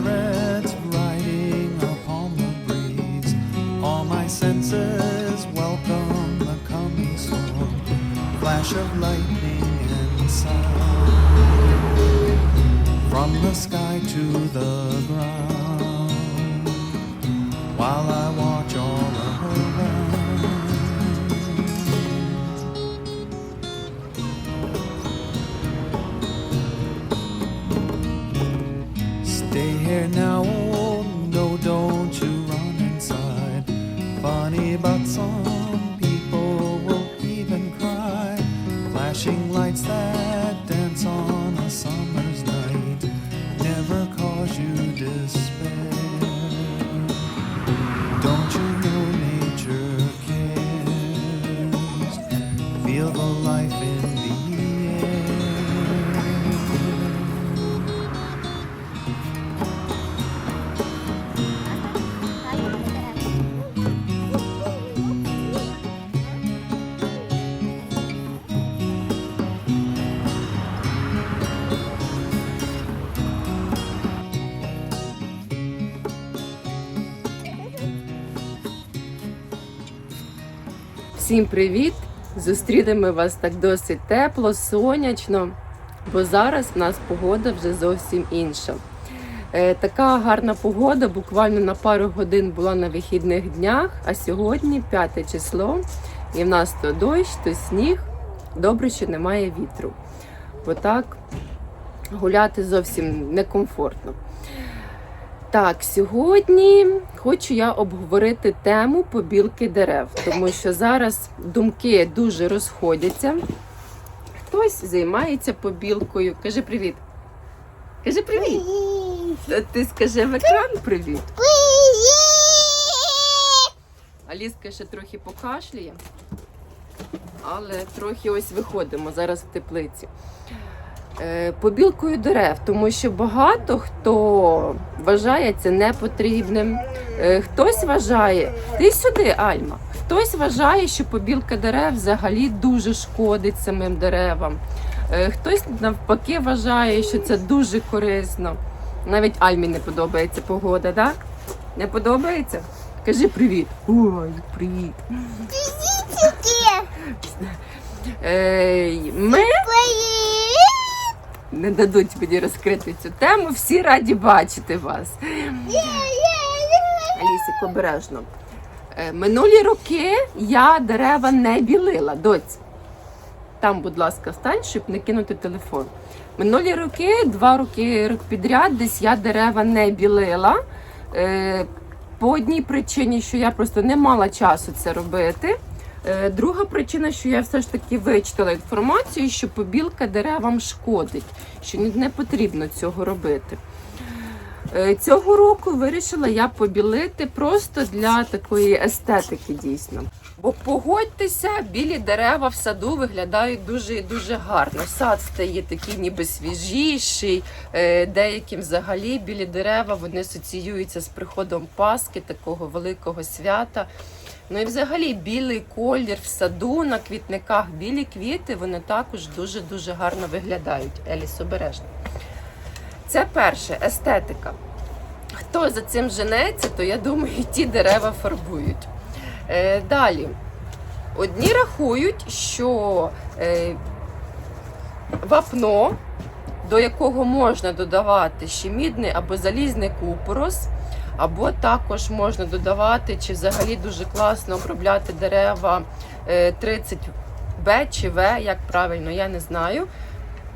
spirit. Feel the life in the. Всім привіт! Зустрінемо вас так досить тепло, сонячно, бо зараз в нас погода вже зовсім інша. Е, така гарна погода буквально на пару годин була на вихідних днях, а сьогодні 5 число, і в нас то дощ, то сніг. Добре, що немає вітру. Бо так гуляти зовсім некомфортно. Так, сьогодні хочу я обговорити тему побілки дерев, тому що зараз думки дуже розходяться. Хтось займається побілкою. Кажи привіт. Кажи привіт. Та Ти скажи в екран привіт. Аліска ще трохи покашлює, але трохи ось виходимо зараз в теплиці. Е, Побілкою дерев, тому що багато хто вважає це непотрібним. Е, Хтось вважає, ти сюди, Альма. Хтось вважає, що побілка дерев взагалі дуже шкодить самим деревам. Е, Хтось навпаки вважає, що це дуже корисно. Навіть Альмі не подобається погода, так? Не подобається? Кажи привіт. Ой, привіт. Ми не дадуть мені розкрити цю тему. Всі раді бачити вас. Алісік, обережно. Е, Минулі роки я дерева не білила, доць. Там, будь ласка, встань, щоб не кинути телефон. Минулі роки, два роки підряд, десь я дерева не білила. Е, По одній причині, що я просто не мала часу це робити. Е, Друга причина, що я все ж таки вичитала інформацію, що побілка деревам шкодить, що не- потрібно цього робити. Е, Цього року вирішила я побілити просто для такої естетики дійсно. Бо погодьтеся, білі дерева в саду виглядають дуже і дуже гарно. Сад стає такий ніби свіжіший. Е, Деяким взагалі білі дерева вони асоціюються з приходом Пасхи, такого великого свята. Ну і взагалі білий колір в саду на квітниках, білі квіти, вони також дуже-дуже гарно виглядають. Еліс, обережно. Це перше естетика. Хто за цим женеться, то я думаю, ті дерева фарбують. Е, далі. Одні рахують, що е, вапно, до якого можна додавати ще мідний або залізний купорос, або також можна додавати, чи взагалі дуже класно обробляти дерева е, 30В чи В, як правильно, я не знаю.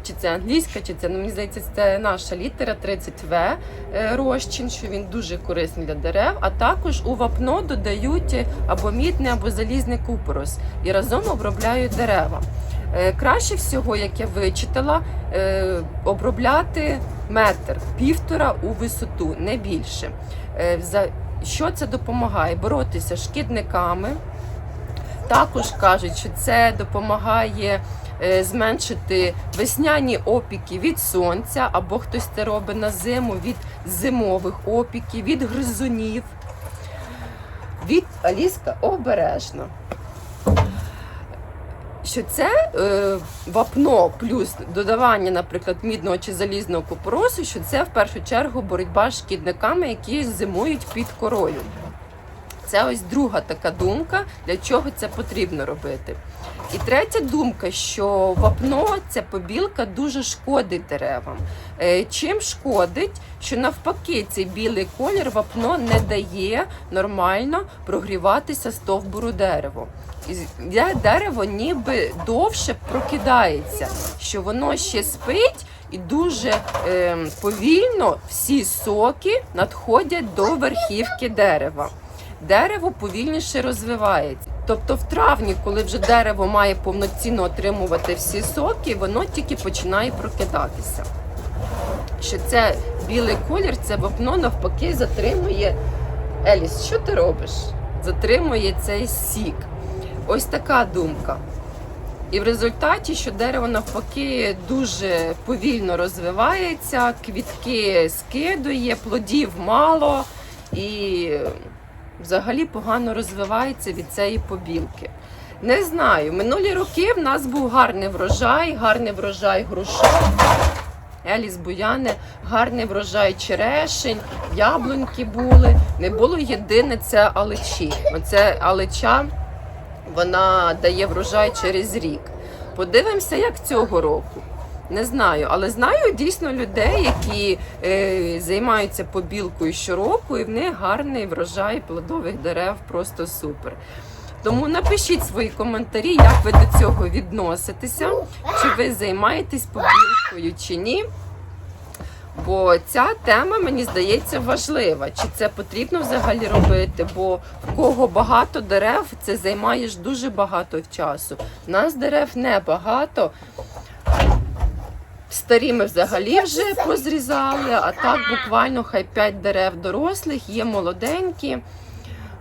Чи це англійська, чи це, ну, мені здається, це наша літера 30В е, розчин, що він дуже корисний для дерев. А також у вапно додають або мідний, або залізний купорос і разом обробляють дерева. Е, Краще всього, як я вичитала, е, обробляти метр, півтора у висоту, не більше. Що це допомагає? Боротися з шкідниками. Також кажуть, що це допомагає зменшити весняні опіки від сонця, або хтось це робить на зиму від зимових опіків, від гризунів. Від Аліска обережно. Що це е, вапно плюс додавання, наприклад, мідного чи залізного купоросу, що це в першу чергу боротьба з шкідниками, які зимують під корою. Це ось друга така думка, для чого це потрібно робити. І третя думка, що вапно, ця побілка дуже шкодить деревам. Е, Чим шкодить, що навпаки цей білий колір вапно не дає нормально прогріватися стовбуру дереву. І дерево ніби довше прокидається, що воно ще спить і дуже е, повільно всі соки надходять до верхівки дерева. Дерево повільніше розвивається. Тобто в травні, коли вже дерево має повноцінно отримувати всі соки, воно тільки починає прокидатися. Що це білий колір, це вапно навпаки затримує. Еліс, що ти робиш? Затримує цей сік. Ось така думка. І в результаті, що дерево навпаки дуже повільно розвивається, квітки скидує, плодів мало і взагалі погано розвивається від цієї побілки. Не знаю, минулі роки в нас був гарний врожай, гарний врожай грушок. Еліс Буяне, гарний врожай черешень, яблуньки були. Не було єдине це алечі. Оце алеча вона дає врожай через рік. Подивимося, як цього року. Не знаю, але знаю дійсно людей, які е, займаються побілкою щороку, і в них гарний врожай плодових дерев, просто супер. Тому напишіть свої коментарі, як ви до цього відноситеся, чи ви займаєтесь побілкою чи ні. Бо ця тема, мені здається, важлива. Чи це потрібно взагалі робити? Бо в кого багато дерев, це займаєш дуже багато часу. Нас дерев небагато. Старі ми взагалі вже позрізали, а так буквально хай 5 дерев дорослих, є молоденькі.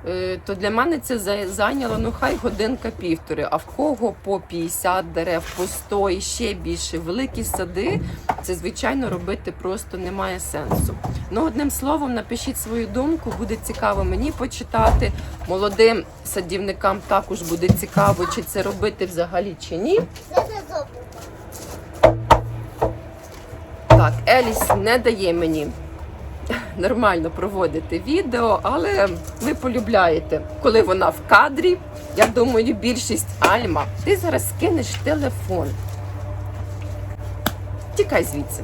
Е, То для мене це зайняло ну хай годинка півтори. А в кого по 50 дерев, по 100 і ще більше великі сади, це звичайно робити просто немає сенсу. Ну, одним словом, напишіть свою думку, буде цікаво мені почитати. Молодим садівникам також буде цікаво, чи це робити взагалі чи ні. Так, Еліс не дає мені нормально проводити відео, але ви полюбляєте, коли вона в кадрі. Я думаю, більшість Альма, ти зараз скинеш телефон. Тікай звідси.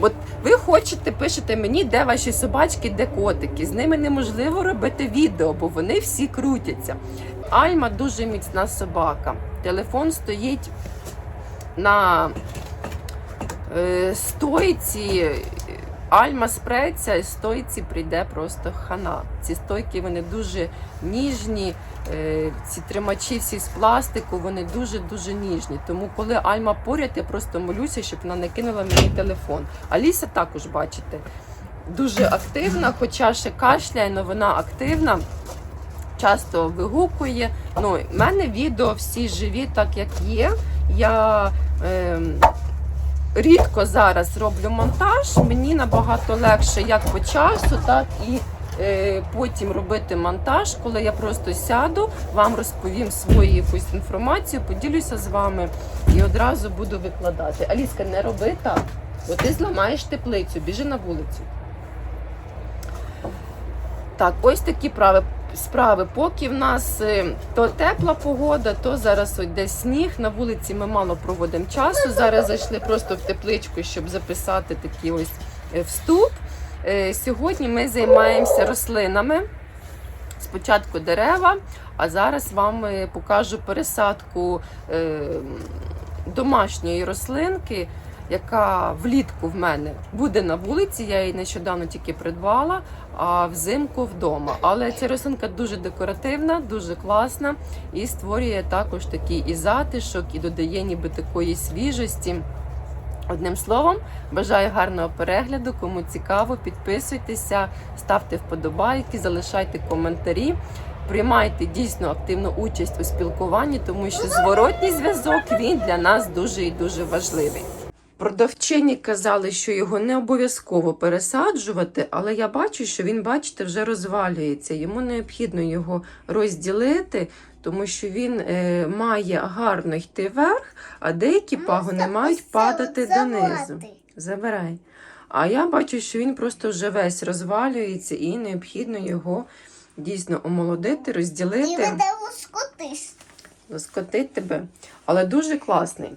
От ви хочете, пишете мені, де ваші собачки, де котики. З ними неможливо робити відео, бо вони всі крутяться. Альма дуже міцна собака. Телефон стоїть на стойці. Альма спреться і стойці прийде просто хана. Ці стойки вони дуже ніжні, е, ці тримачі всі з пластику, вони дуже-дуже ніжні. Тому коли Альма поряд, я просто молюся, щоб вона не кинула мені телефон. Аліса також, бачите, дуже активна, хоча ще кашляє, але вона активна. Часто вигукує. Ну, в мене відео всі живі, так як є. Я ем, рідко зараз роблю монтаж. Мені набагато легше як по часу, так і е, потім робити монтаж, коли я просто сяду, вам розповім свою якусь інформацію, поділюся з вами і одразу буду викладати. Аліска, не роби так, бо ти зламаєш теплицю, біжи на вулицю. Так, ось такі прави. Справи, поки в нас е, то тепла погода, то зараз ось десь сніг. На вулиці ми мало проводимо часу. Зараз зайшли просто в тепличку, щоб записати такий ось е, вступ. Е, Сьогодні ми займаємося рослинами. Спочатку дерева, а зараз вам покажу пересадку домашньої рослинки, яка влітку в мене буде на вулиці. Я її нещодавно тільки придбала, а взимку вдома. Але ця рослинка дуже декоративна, дуже класна і створює також такий і затишок, і додає ніби такої свіжості. Одним словом, бажаю гарного перегляду. Кому цікаво, підписуйтеся, ставте вподобайки, залишайте коментарі. Приймайте дійсно активну участь у спілкуванні, тому що зворотній зв'язок він для нас дуже і дуже важливий. Продавчині казали, що його не обов'язково пересаджувати, але я бачу, що він, бачите, вже розвалюється. Йому необхідно його розділити, тому що він е, має гарно йти вверх, а деякі пагони мають падати донизу. Забирай. А я бачу, що він просто вже весь розвалюється і необхідно його дійсно омолодити, І розділити, мене лоскотиш. лоскотить тебе. Але дуже класний.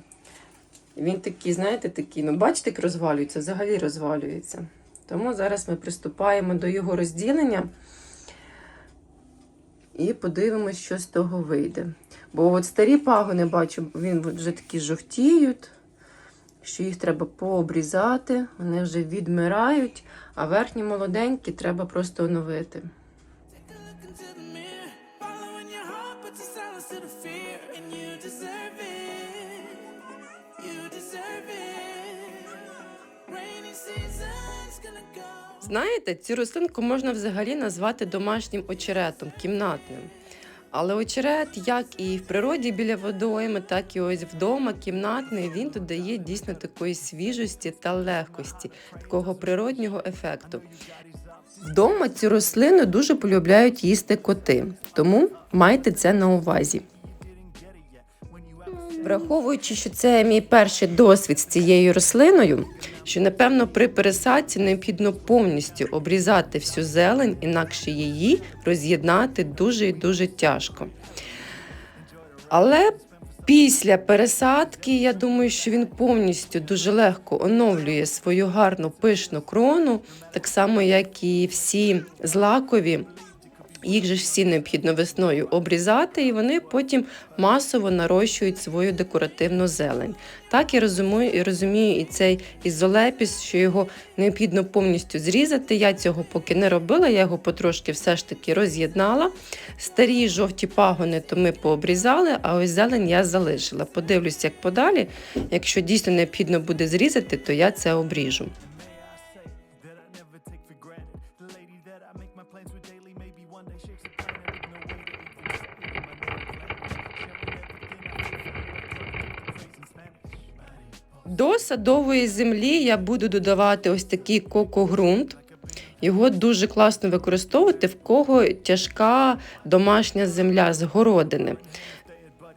Він такий, знаєте, такий, ну бачите, як розвалюється, взагалі розвалюється. Тому зараз ми приступаємо до його розділення і подивимось, що з того вийде. Бо от старі пагони, бачу, він вже такі жовтіють, що їх треба пообрізати, вони вже відмирають, а верхні молоденькі треба просто оновити. Take Знаєте, цю рослинку можна взагалі назвати домашнім очеретом, кімнатним. Але очерет, як і в природі біля водойми, так і ось вдома, кімнатний, він додає дійсно такої свіжості та легкості, такого природнього ефекту. Вдома цю рослину дуже полюбляють їсти коти, тому майте це на увазі. Враховуючи, що це мій перший досвід з цією рослиною, що напевно при пересадці необхідно повністю обрізати всю зелень, інакше її роз'єднати дуже і дуже тяжко. Але після пересадки я думаю, що він повністю дуже легко оновлює свою гарну пишну крону, так само як і всі злакові. Їх же ж всі необхідно весною обрізати, і вони потім масово нарощують свою декоративну зелень. Так я розумію, і розумію і цей ізолепіс, що його необхідно повністю зрізати. Я цього поки не робила, я його потрошки все ж таки роз'єднала. Старі жовті пагони то ми пообрізали, а ось зелень я залишила. Подивлюсь, як подалі. Якщо дійсно необхідно буде зрізати, то я це обріжу. До садової землі я буду додавати ось такий кокогрунт. Його дуже класно використовувати, в кого тяжка домашня земля з городини.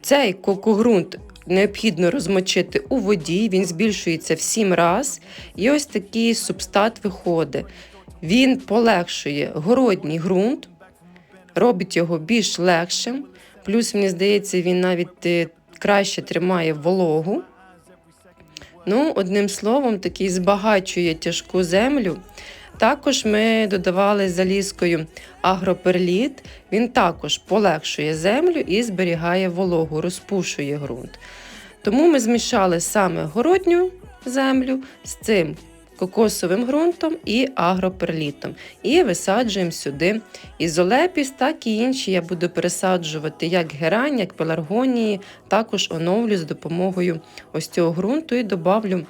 Цей кокогрунт необхідно розмочити у воді, він збільшується в 7 раз. І ось такий субстат виходить. Він полегшує городній ґрунт, робить його більш легшим. Плюс, мені здається, він навіть е, краще тримає вологу. Ну, одним словом, такий збагачує тяжку землю. Також ми додавали залізкою агроперліт. Він також полегшує землю і зберігає вологу, розпушує ґрунт. Тому ми змішали саме городню землю з цим кокосовим ґрунтом і агроперлітом. І висаджуємо сюди ізолепіс, так і інші я буду пересаджувати як герань, як пеларгонії. Також оновлю з допомогою ось цього ґрунту і добавлю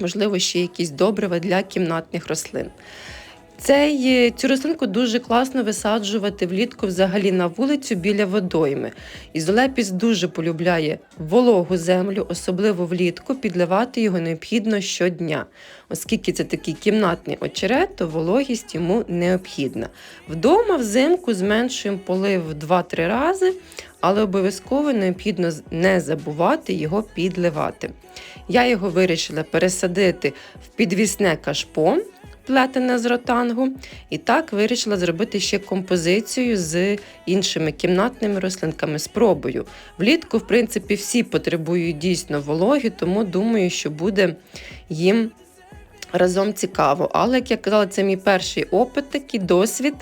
можливо, ще якісь добрива для кімнатних рослин. Цей, е, цю рослинку дуже класно висаджувати влітку взагалі на вулицю біля водойми. Ізолепіс дуже полюбляє вологу землю, особливо влітку, підливати його необхідно щодня. Оскільки це такий кімнатний очерет, то вологість йому необхідна. Вдома взимку зменшуємо полив в 2-3 рази, але обов'язково необхідно не забувати його підливати. Я його вирішила пересадити в підвісне кашпо, плетене з ротангу, і так вирішила зробити ще композицію з іншими кімнатними рослинками. Спробую. Влітку, в принципі, всі потребують дійсно вологи, тому думаю, що буде їм разом цікаво. Але, як я казала, це мій перший опит, такий досвід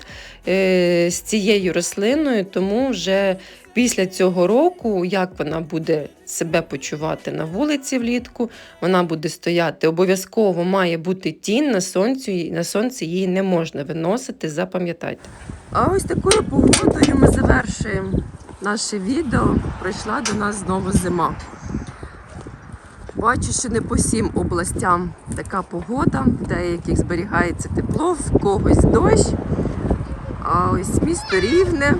е, з цією рослиною, тому вже після цього року, як вона буде себе почувати на вулиці влітку, вона буде стояти. Обов'язково має бути тінь на сонці, на сонці її не можна виносити, запам'ятайте. А ось такою погодою ми завершуємо наше відео. Прийшла до нас знову зима. Бачу, що не по всім областям така погода, в деяких зберігається тепло, в когось дощ. А ось місто Рівне,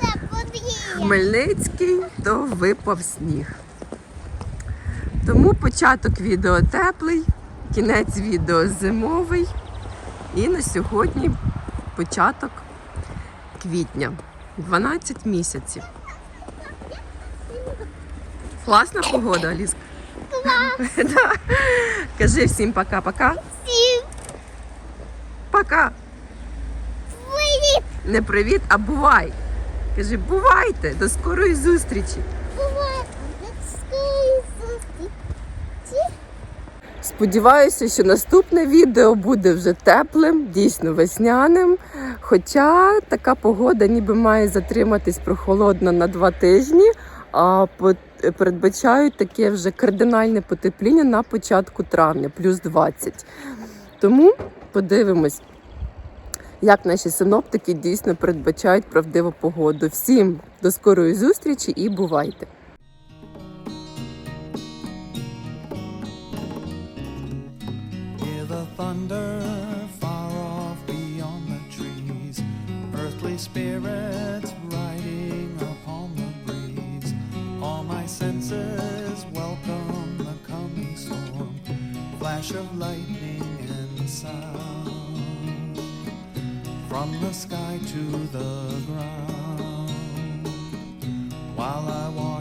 Це подвір'я. Хмельницький, то випав сніг. Тому початок відео теплий, кінець відео зимовий. І на сьогодні початок квітня. 12 місяців. Класна погода, Аліска? Клас! Кажи всім пока-пока. Всім Пока! Не привіт, а бувай. Кажи, бувайте, до скорої зустрічі. Сподіваюся, що наступне відео буде вже теплим, дійсно весняним. Хоча така погода ніби має затриматись прохолодно на два тижні, а передбачають таке вже кардинальне потепління на початку травня, плюс 20. Тому подивимось, як наші синоптики дійсно передбачають правдиву погоду. Всім до скорої зустрічі і бувайте! The the the. All my senses welcome the coming storm. Flash of lightning and sound. From the sky to the ground. While I watch